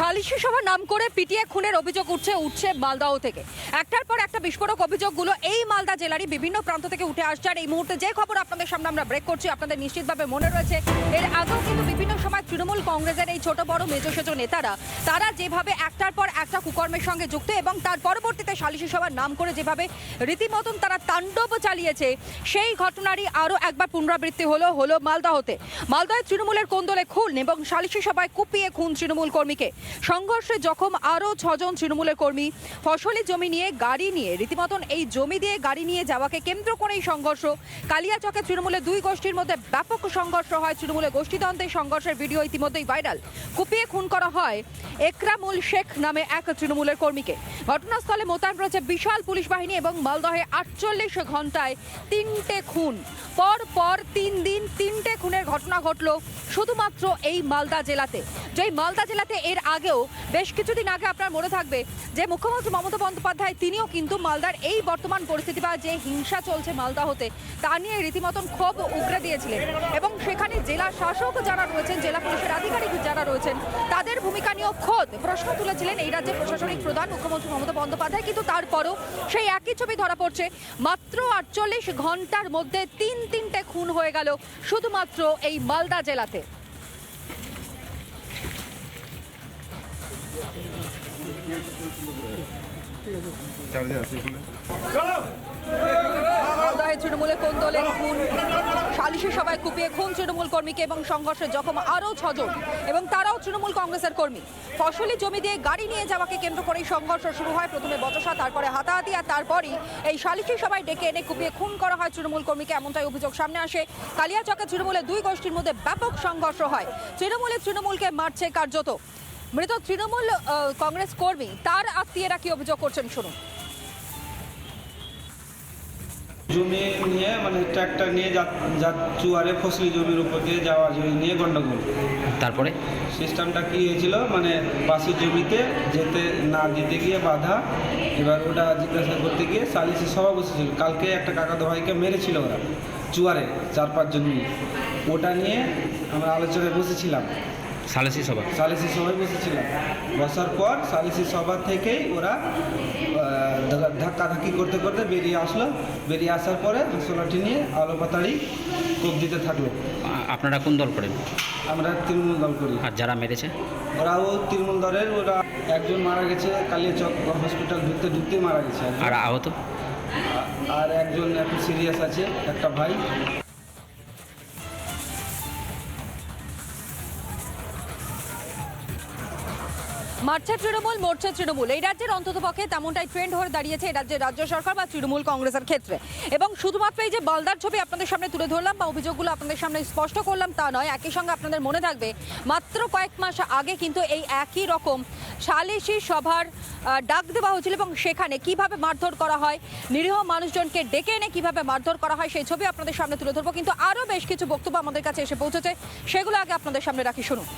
সালিশি সভা নাম করে পিটিয়ে খুনের অভিযোগ উঠছে উঠছে মালদাহ থেকে। একটার পর একটা বিস্ফোরক অভিযোগগুলো এই মালদা জেলারই বিভিন্ন প্রান্ত থেকে উঠে আসছে। আর এই মুহূর্তে যে খবর আপনাদের সামনে আমরা ব্রেক করছি, আপনাদের নিশ্চিতভাবে মনে রয়েছে, এর আগেও কিন্তু বিভিন্ন সময় তৃণমূল কংগ্রেসের এই ছোট বড় মেজো সেজো নেতারা, তারা যেভাবে একটার পর একটা কুকর্মের সঙ্গে যুক্ত এবং তার পরবর্তীতে সালিশি সভার নাম করে যেভাবে রীতিমতন তারা তাণ্ডব চালিয়েছে, সেই ঘটনারই আরও একবার পুনরাবৃত্তি হলো হলো মালদাহতে। মালদায় তৃণমূলের কোন্দলে খুন এবং সালিশি সভায় কুপিয়ে খুন তৃণমূল কর্মীকে। সংঘর্ষে জখম আরও ছজন তৃণমূলের কর্মী। ফসলি জমি নিয়ে গাড়ি নিয়ে, রীতিমতন এই জমি দিয়ে গাড়ি নিয়ে যাওয়াকে কেন্দ্র করেই সংঘর্ষ। কালিয়াচকে তৃণমূলের দুই গোষ্ঠীর মধ্যে ব্যাপক সংঘর্ষ হয় তৃণমূলের গোষ্ঠীদ্বন্দ্বের সংঘর্ষের ভিডিও ইতিমধ্যেই ভাইরাল। কুপিয়ে খুন করা হয় একরামুল শেখ নামে এক তৃণমূলের কর্মীকে। ঘটনাস্থলে মোতায়েন রয়েছে বিশাল পুলিশ বাহিনী এবং মালদহে আটচল্লিশ ঘন্টায় তিনটে খুন। পর পর তিন দিন তিনটে খুনের ঘটনা ঘটলো শুধুমাত্র এই মালদা জেলাতে। যেই মালদা জেলাতে এর আগেও বেশ কিছুদিন আগে আপনার মনে থাকবে যে মুখ্যমন্ত্রী মমতা বন্দ্যোপাধ্যায়, তিনিও কিন্তু মালদার এই বর্তমান পরিস্থিতি বা যে হিংসা চলছে মালদা হতে, তা নিয়ে রীতিমতন ক্ষোভ উগরে দিয়েছিলেন। এবং সেখানে জেলা শাসক যারা রয়েছেন, জেলা পুলিশের আধিকারিক যারা রয়েছেন, তাদের ভূমিকা নিয়েও খোদ প্রশ্ন তুলেছিলেন এই রাজ্যের প্রশাসনিক প্রধান মুখ্যমন্ত্রী মমতা বন্দ্যোপাধ্যায়। কিন্তু তারপরও সেই একই ছবি ধরা পড়ছে, মাত্র আটচল্লিশ ঘণ্টার মধ্যে তিন তিনটে খুন হয়ে গেল শুধুমাত্র এই মালদা জেলাতে। সালিশি সভায় কুপিয়ে খুন তৃণমূল কর্মীকে এবং জখম আরও এবং তারাও তৃণমূল কংগ্রেসের কর্মী। জমি দিয়ে গাড়ি নিয়ে যাওয়াকে কেন্দ্র সংঘর্ষ শুরু হয় প্রথমে বচসা, তারপরে হাতাহাতি আর তারপরই এই সালিশি সভায় ডেকে এনে কুপিয়ে খুন করা হয় তৃণমূল কর্মীকে, এমনটাই অভিযোগ সামনে আসে। কালিয়াচকে তৃণমূলের দুই গোষ্ঠীর মধ্যে ব্যাপক সংঘর্ষ হয়। তৃণমূলে তৃণমূলকে মারছে কার্যত। মৃত তৃণমূল কংগ্রেস কর্মী তার আত্মীয়রা কি অভিযোগ করছেন? শুনুন। জমি নিয়ে মানে ট্রাক্টর নিয়ে যা- যা চুয়ারে ফসলি জমির উপর দিয়ে যাওয়া জমি নিয়ে গন্ডগোল। তারপরে? সিস্টেমটা কি হয়েছিল? মানে পাশের জমিতে যেতে না দিতে গিয়ে বাধা এবার ওটা জিজ্ঞাসা করতে গিয়ে সালিসি সভা বসেছিল। কালকে একটা কাকাতো ভাইকে মেরেছিল ওরা চুয়ারে চার পাঁচজন মিলে। ওটা নিয়ে আমরা আলোচনায় বসেছিলাম। সালিসি সভা। সালিসি সভায় বসেছিলাম। বসার পর সালিসি সভা থেকেই ওরা ধাক্কাধাক্কি করতে করতে বেরিয়ে আসলো। বেরিয়ে আসার পরে হাসলাটি নিয়ে আলো পাতাড়ি কোপ দিতে থাকল। আপনারা কোন দল করেন? আমরা তৃণমূল দল করি। আর যারা মেরেছে? ওরাও তৃণমূল দলের ওরা একজন মারা গেছে কালিয়াচক হসপিটাল ঢুকতে ঢুকতে মারা গেছে। আর আহত? আর একজন একটু সিরিয়াস আছে একটা ভাই। মারছে তৃণমূল, মরছে তৃণমূল। এই রাজ্যের অন্ততপক্ষে তেমনটাই ট্রেন্ড হয়ে দাঁড়িয়েছে এই রাজ্যের রাজ্য সরকার বা তৃণমূল কংগ্রেসের ক্ষেত্রে। এবং শুধুমাত্র এই যে বালদার ছবি আপনাদের সামনে তুলে ধরলাম বা অভিযোগগুলো আপনাদের সামনে স্পষ্ট করলাম তা নয়, একই সঙ্গে আপনাদের মনে থাকবে, মাত্র কয়েক মাস আগে কিন্তু এই একই রকম সালিশি সভার ডাক দেওয়া হয়েছিল এবং সেখানে কীভাবে মারধর করা হয়, নিরীহ মানুষজনকে ডেকে এনে কীভাবে মারধর করা হয় সেই ছবি আপনাদের সামনে তুলে ধরবো। কিন্তু আরও বেশ কিছু বক্তব্য আমাদের কাছে এসে পৌঁছেছে, সেগুলো আগে আপনাদের সামনে রাখি, শুনুন।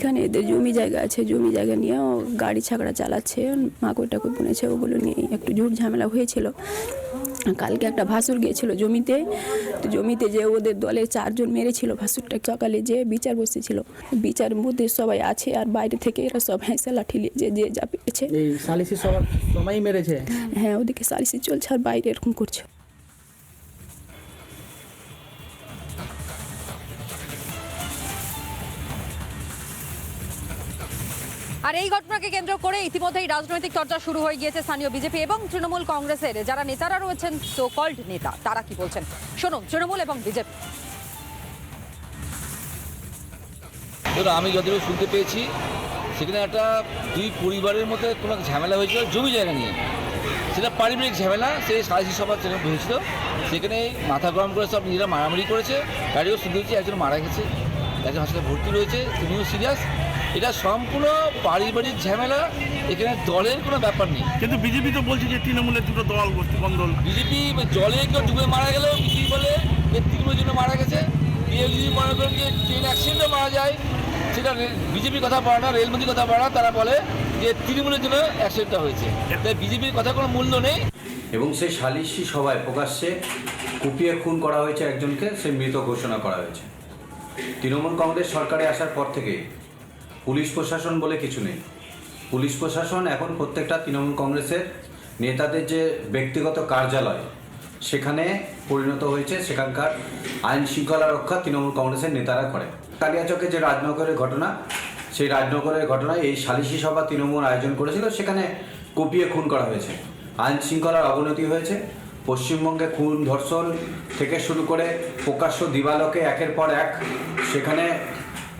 এখানে এদের জমি জায়গা আছে জমি জায়গা নিয়ে ও গাড়ি ছাগড়া চালাচ্ছে। মাকড় টাকড় বুনেছে ওগুলো নিয়ে একটু ঝুট ঝামেলা হয়েছিল। কালকে একটা ভাসুর গিয়েছিল জমিতে। তো জমিতে যে ওদের দলে চারজন মেরেছিল ভাসুরটা সকালে যে বিচার বসেছিল। বিচার মধ্যে সবাই আছে আর বাইরে থেকে এরা সব হ্যাঁ লাঠি নিয়ে যে যে যা পেয়েছে সালিসি সবার মেরেছে? হ্যাঁ ওদিকে সালিসি চলছে আর বাইরে এরকম করছে। আর এই ঘটনাকে কেন্দ্র করে ইতিমধ্যেই রাজনৈতিক চর্চা শুরু হয়ে গিয়েছে স্থানীয় বিজেপি এবং তৃণমূল কংগ্রেসের। যারা নেতারা রয়েছেন সো কল্ড নেতা, তারা কি বলছেন? শুনুন, তৃণমূল এবং বিজেপি। আমি যতটুকু শুনতে পেয়েছি, সেখানে একটা দুই পরিবারের মধ্যে কোনো ঝামেলা হয়েছিল, জমি জায়গা নিয়ে। সেটা পারিবারিক ঝামেলা, সে সালিসি সভা সেখানে হয়েছিল। সেখানে মাথা গরম করে সব নিজেরা মারামারি করেছে, গাড়িও শুনতে হয়েছে একজন মারা গেছে, একজন হাসপাতালে ভর্তি রয়েছে, তিনিও সিরিয়াস এটা সম্পূর্ণ পারিবারিক ঝামেলা এখানে দলের কোনো ব্যাপার নেই। কিন্তু বিজেপি তো বলছে যে তৃণমূলের দুটো দল গোষ্ঠী কন্দল বিজেপি জলে কেউ ডুবে মারা গেলেও বিজেপি বলে যে তৃণমূলের জন্য মারা গেছে। কেউ যদি মনে করেন যে ট্রেন অ্যাক্সিডেন্টে মারা যায় সেটা বিজেপির কথা বলে না রেলমন্ত্রীর কথা বলে না তারা বলে যে তৃণমূলের জন্য অ্যাক্সিডেন্টটা হয়েছে। তাই বিজেপির কথা কোনো মূল্য নেই। এবং সেই সালিশি সভায় প্রকাশ্যে কুপিয়ে খুন করা হয়েছে একজনকে সে মৃত ঘোষণা করা হয়েছে। তৃণমূল কংগ্রেস সরকারে আসার পর থেকে পুলিশ প্রশাসন বলে কিছু নেই। পুলিশ প্রশাসন এখন প্রত্যেকটা তৃণমূল কংগ্রেসের নেতাদের যে ব্যক্তিগত কার্যালয়, সেখানে পরিণত হয়েছে, সেখানকার আইন শৃঙ্খলা রক্ষা তৃণমূল কংগ্রেসের নেতারা করে। কালিয়াচকে যে রাজনগরের ঘটনা, সেই রাজনগরের ঘটনায় এই সালিশি সভা তৃণমূল আয়োজন করেছিল, সেখানে কুপিয়ে খুন করা হয়েছে। আইন শৃঙ্খলার অবনতি হয়েছে। পশ্চিমবঙ্গে খুন ধর্ষণ থেকে শুরু করে প্রকাশ্য দিবালোকে একের পর এক, সেখানে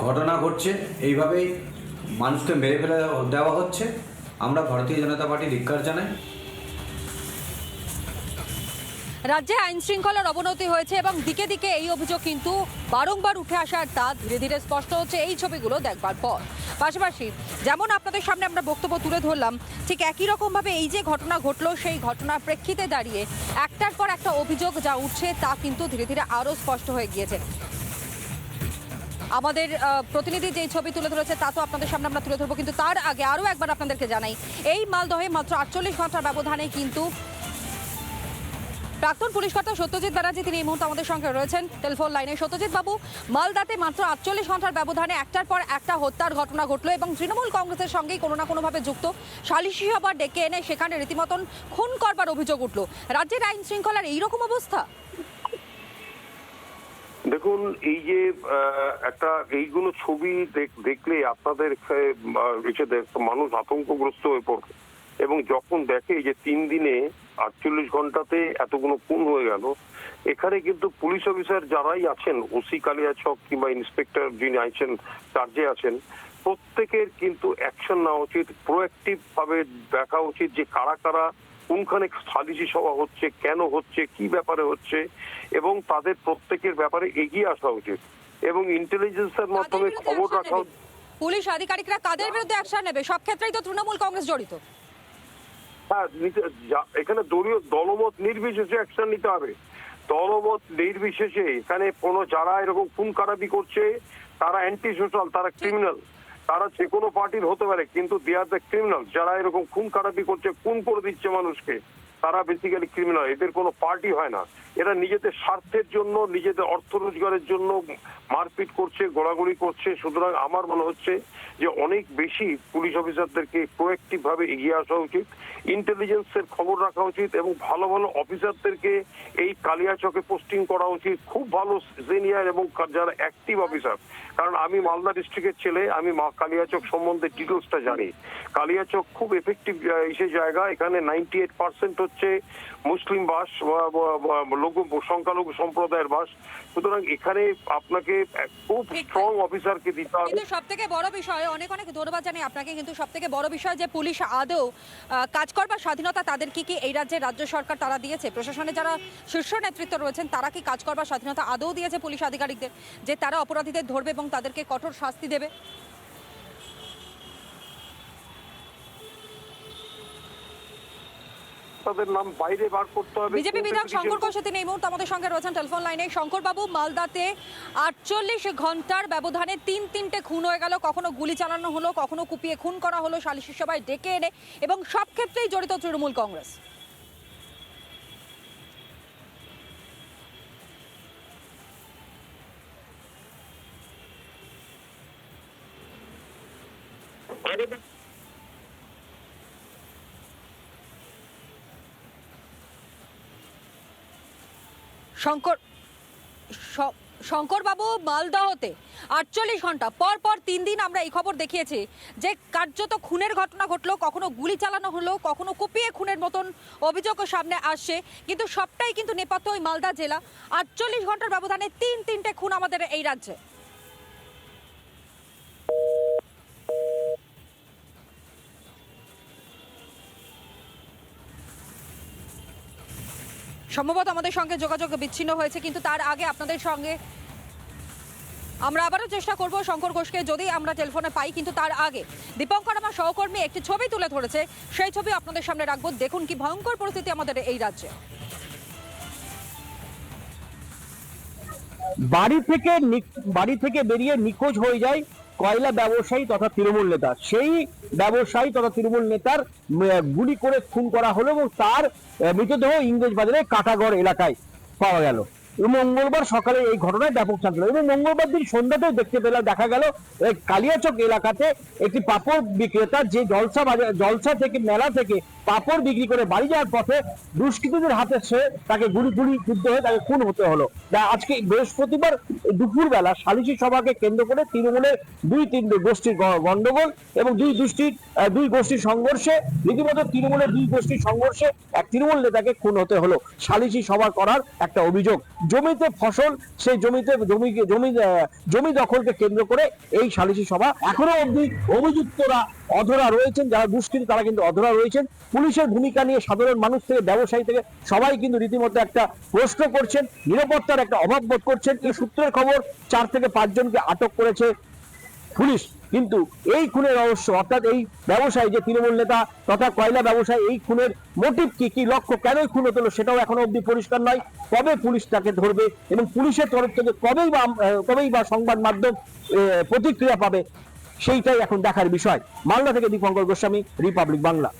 ঘটনা ঘটছে, এইভাবেই মানুষকে মেরে ফেলে দেওয়া হচ্ছে। আমরা ভারতীয় জনতা পার্টি ধিক্কার জানাই। রাজ্যে আইন শৃঙ্খলার অবনতি হয়েছে এবং দিকে দিকে এই অভিযোগ কিন্তু বারংবার উঠে আসার তা ধীরে ধীরে স্পষ্ট হচ্ছে এই ছবিগুলো দেখবার পর। পাশাপাশি যেমন আপনাদের সামনে আমরা বক্তব্য তুলে ধরলাম, ঠিক একই রকমভাবে এই যে ঘটনা ঘটলো, সেই ঘটনার প্রেক্ষিতে দাঁড়িয়ে একটার পর একটা অভিযোগ যা উঠছে তা কিন্তু ধীরে ধীরে আরও স্পষ্ট হয়ে গিয়েছে। আমাদের প্রতিনিধি যেই ছবি তুলে ধরেছে, তা তো আপনাদের সামনে আমরা তুলে ধরবো। কিন্তু তার আগে আরও একবার আপনাদেরকে জানাই, এই মালদহে মাত্র আটচল্লিশ ঘণ্টার ব্যবধানে কিন্তু প্রাক্তন পুলিশ কর্তা সত্যজিৎ ব্যানার্জি তিনি এই মুহূর্তে আমাদের সঙ্গে রয়েছেন। টেলিফোন লাইনে সত্যজিৎ বাবু, মালদাতে মাত্র আটচল্লিশ ঘণ্টার ব্যবধানে একটার পর একটা হত্যার ঘটনা ঘটলো এবং তৃণমূল কংগ্রেসের সঙ্গেই কোনো না কোনোভাবে যুক্ত। সালিশি সভা ডেকে এনে সেখানে রীতিমতন খুন করবার অভিযোগ উঠল। রাজ্যের আইন শৃঙ্খলার এইরকম অবস্থা? দেখুন, এই যে একটা, এইগুলো ছবি দেখ- দেখলে আপনাদের মানুষ আতঙ্কগ্রস্ত হয়ে পড়বে। এবং যখন দেখে যে তিন দিনে আটচল্লিশ ঘন্টাতে এতগুলো খুন হয়ে গেল, এখানে কিন্তু পুলিশ অফিসার যারাই আছেন, ওসি কালিয়া ছক কিংবা ইন্সপেক্টর যিনি আছেন, চার্জে আছেন, প্রত্যেকের কিন্তু অ্যাকশন নেওয়া উচিত প্রোয়াক্টিভ ভাবে দেখা উচিত যে কারা কারা কোনখানে সালিসি সভা হচ্ছে কেন হচ্ছে কি ব্যাপারে হচ্ছে এবং তাদের প্রত্যেকের ব্যাপারে এগিয়ে আসা উচিত। এবং ইন্টেলিজেন্সের মাধ্যমে খবর রাখা পুলিশ আধিকারিকরা কাদের বিরুদ্ধে অ্যাকশন নেবে। সব ক্ষেত্রেই তো তৃণমূল কংগ্রেস জড়িত। হ্যাঁ এখানে দলীয় দলমত নির্বিশেষে অ্যাকশন নিতে হবে। দলমত নির্বিশেষে এখানে কোনো যারা এরকম খুন খারাপি করছে তারা অ্যান্টি সোশ্যাল তারা ক্রিমিনাল তারা যে কোনো পার্টির হতে পারে, কিন্তু দে আর দ্য ক্রিমিনাল যারা এরকম খুন খারাপি করছে, খুন করে দিচ্ছে মানুষকে। তারা বেসিক্যালি ক্রিমিনাল এদের কোনো পার্টি হয় না। এরা নিজেদের স্বার্থের জন্য, নিজেদের অর্থ রোজগারের জন্য মারপিট করছে গোড়াগড়ি করছে। সুতরাং আমার মনে হচ্ছে যে অনেক বেশি পুলিশ অফিসারদেরকে প্রোয়েক্টিভ ভাবে এগিয়ে আসা উচিত ইন্টেলিজেন্সের খবর রাখা উচিত এবং ভালো ভালো অফিসারদেরকে এই কালিয়াচকে পোস্টিং করা উচিত। খুব ভালো সিনিয়র এবং যারা অ্যাক্টিভ অফিসার কারণ আমি মালদা ডিস্ট্রিক্টের ছেলে, আমি মা কালিয়াচক সম্বন্ধে ডিটেলসটা জানি। কালিয়াচক খুব এফেক্টিভ সে জায়গা, এখানে নাইনটি এইট পার্সেন্ট হচ্ছে মুসলিম বাস লঘু সংখ্যালঘু সম্প্রদায়ের বাস। সুতরাং এখানে আপনাকে খুব। স্ট্রং অফিসারকে দিতে হবে। কিন্তু সব থেকে বড় বিষয় অনেক অনেক ধন্যবাদ জানাই আপনাকে কিন্তু সব থেকে বড় বিষয় যে পুলিশ আদৌ কাজ করবার স্বাধীনতা তাদের কি কি এই রাজ্যে রাজ্য সরকার তারা দিয়েছে? প্রশাসনে যারা শীর্ষ নেতৃত্ব রয়েছেন তারা কি কাজ করবার স্বাধীনতা আদৌ দিয়েছে পুলিশ আধিকারিকদের? যে তারা অপরাধীদের ধরবে এবং তাদেরকে কঠোর শাস্তি দেবে? তাদের নাম বাইরে বার করতে হবে বিজেপি বিধায়ক শঙ্কর ঘোষ তিনি এই মুহূর্তে আমাদের সঙ্গে রয়েছেন টেলিফোন লাইনে। শঙ্কর বাবু মালদাতে আটচল্লিশ ঘণ্টার ব্যবধানে তিন তিনটে খুন হয়ে গেল। কখনো গুলি চালানো হলো কখনো কুপিয়ে খুন করা হলো সালিশি সভায় ডেকে এনে এবং সব ক্ষেত্রেই জড়িত তৃণমূল কংগ্রেস। শঙ্কর শঙ্করবাবু মালদহতে। আটচল্লিশ ঘণ্টা পর পর তিন দিন আমরা এই খবর দেখিয়েছি যে কার্যত খুনের ঘটনা ঘটলো কখনো গুলি চালানো হলো কখনো কুপিয়ে খুনের মতন অভিযোগও সামনে আসছে। কিন্তু সবটাই কিন্তু নেপথ্য ওই মালদা জেলা। আটচল্লিশ ঘণ্টার ব্যবধানে তিন তিনটে খুন আমাদের এই রাজ্যে। সম্ভবত আমাদের সঙ্গে যোগাযোগ বিচ্ছিন্ন হয়েছে, কিন্তু তার আগে আপনাদের সঙ্গে আমরা আবারও চেষ্টা করব শঙ্কর ঘোষকে, যদি আমরা টেলিফোনে পাই, কিন্তু তার আগে দীপঙ্কর আমার সহকর্মী একটি ছবি তুলে ধরেছে, সেই ছবি আপনাদের সামনে রাখব। দেখুন কি ভয়ঙ্কর পরিস্থিতি আমাদের এই রাজ্যে। বাড়ি থেকে বাড়ি থেকে বেরিয়ে নিখোঁজ হয়ে যায় কয়লা ব্যবসায়ী তথা তৃণমূল নেতা। সেই ব্যবসায়ী তথা তৃণমূল নেতার গুলি করে খুন করা হলো এবং তার মৃতদেহ ইংরেজ বাজারে কাটাগড় এলাকায় পাওয়া গেল। মঙ্গলবার সকালে এই ঘটনায় ব্যাপক চাঞ্চল্য। এবং মঙ্গলবার দিন সন্ধ্যাতেও দেখতে পেলাম, দেখা গেল, এই কালিয়াচক এলাকাতে একটি পাপড় বিক্রেতা যে জলসা বাজার, জলসা থেকে, মেলা থেকে পাপড় বিক্রি করে বাড়ি যাওয়ার পথে দুষ্কৃতীদের হাতে সে তাকে গুলি গুলি যুদ্ধ হয়ে তাকে খুন হতে হলো। আজকে বৃহস্পতিবার দুপুরবেলা সালিশি সভাকে কেন্দ্র করে তৃণমূলের দুই তিন গোষ্ঠীর গন্ডগোল এবং দুই গোষ্ঠীর দুই গোষ্ঠীর সংঘর্ষে, রীতিমতো তৃণমূলের দুই গোষ্ঠীর সংঘর্ষে এক তৃণমূল নেতাকে খুন হতে হলো। সালিশি সভা করার একটা অভিযোগ। জমিতে ফসল, সেই জমিতে জমি জমি জমি দখলকে কেন্দ্র করে এই সালিশি সভা এখনও অবধি অভিযুক্তরা অধরা রয়েছেন। যারা দুষ্কৃতী, তারা কিন্তু অধরা রয়েছেন। পুলিশের ভূমিকা নিয়ে সাধারণ মানুষ থেকে, ব্যবসায়ী থেকে সবাই কিন্তু রীতিমতো একটা প্রশ্ন করছেন, নিরাপত্তার একটা অভাব বোধ করছেন। এই সূত্রের খবর চার থেকে পাঁচজনকে আটক করেছে পুলিশ। কিন্তু এই খুনের রহস্য, অর্থাৎ এই ব্যবসায় যে তৃণমূল নেতা তথা কয়লা ব্যবসায়ী, এই খুনের মোটিভ কি কি লক্ষ্য, কেনই খুন হতে সেটাও এখনও অবধি পরিষ্কার নয়। কবে পুলিশ তাকে ধরবে এবং পুলিশের তরফ থেকে কবেই বা কবেই বা সংবাদ মাধ্যম প্রতিক্রিয়া পাবে, সেইটাই এখন দেখার বিষয়। মালদা থেকে দীপঙ্কর গোস্বামী, রিপাবলিক বাংলা।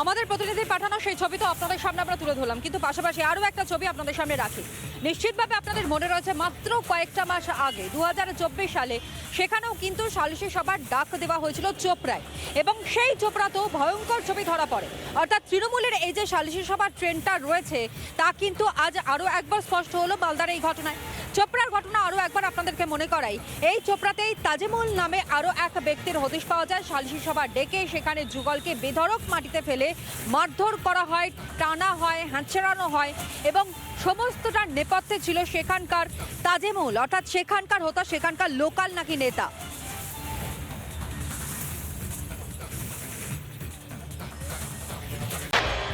আমাদের প্রতিনিধি পাঠানো সেই ছবি তো আপনাদের সামনে আমরা তুলে ধরলাম। কিন্তু পাশাপাশি আরও একটা ছবি আপনাদের সামনে রাখি। নিশ্চিতভাবে আপনাদের মনে রয়েছে, মাত্র কয়েকটা মাস আগে দু হাজার চব্বিশ সালে, সেখানেও কিন্তু সালিশি সভার ডাক দেওয়া হয়েছিল চোপড়ায়। এবং সেই চোপড়াতেও ভয়ঙ্কর ছবি ধরা পড়ে। অর্থাৎ তৃণমূলের এই যে সালিশি সভার ট্রেনটা রয়েছে, তা কিন্তু আজ আরও একবার স্পষ্ট হলো মালদার এই ঘটনায়। চোপড়ার ঘটনা আরও একবার আপনাদেরকে মনে করাই। এই চোপড়াতেই তাজেমুল নামে আরও এক ব্যক্তির হদিশ পাওয়া যায়। সালিশি সভা ডেকে সেখানে যুগলকে বেধরক মাটিতে ফেলে মারধর করা হয়, টানা হয়, হাঁচড়ানো হয় এবং সমস্তটার নেপথ্যে ছিল সেখানকার তাজেমুল অর্থাৎ সেখানকার হতা, সেখানকার লোকাল নাকি নেতা।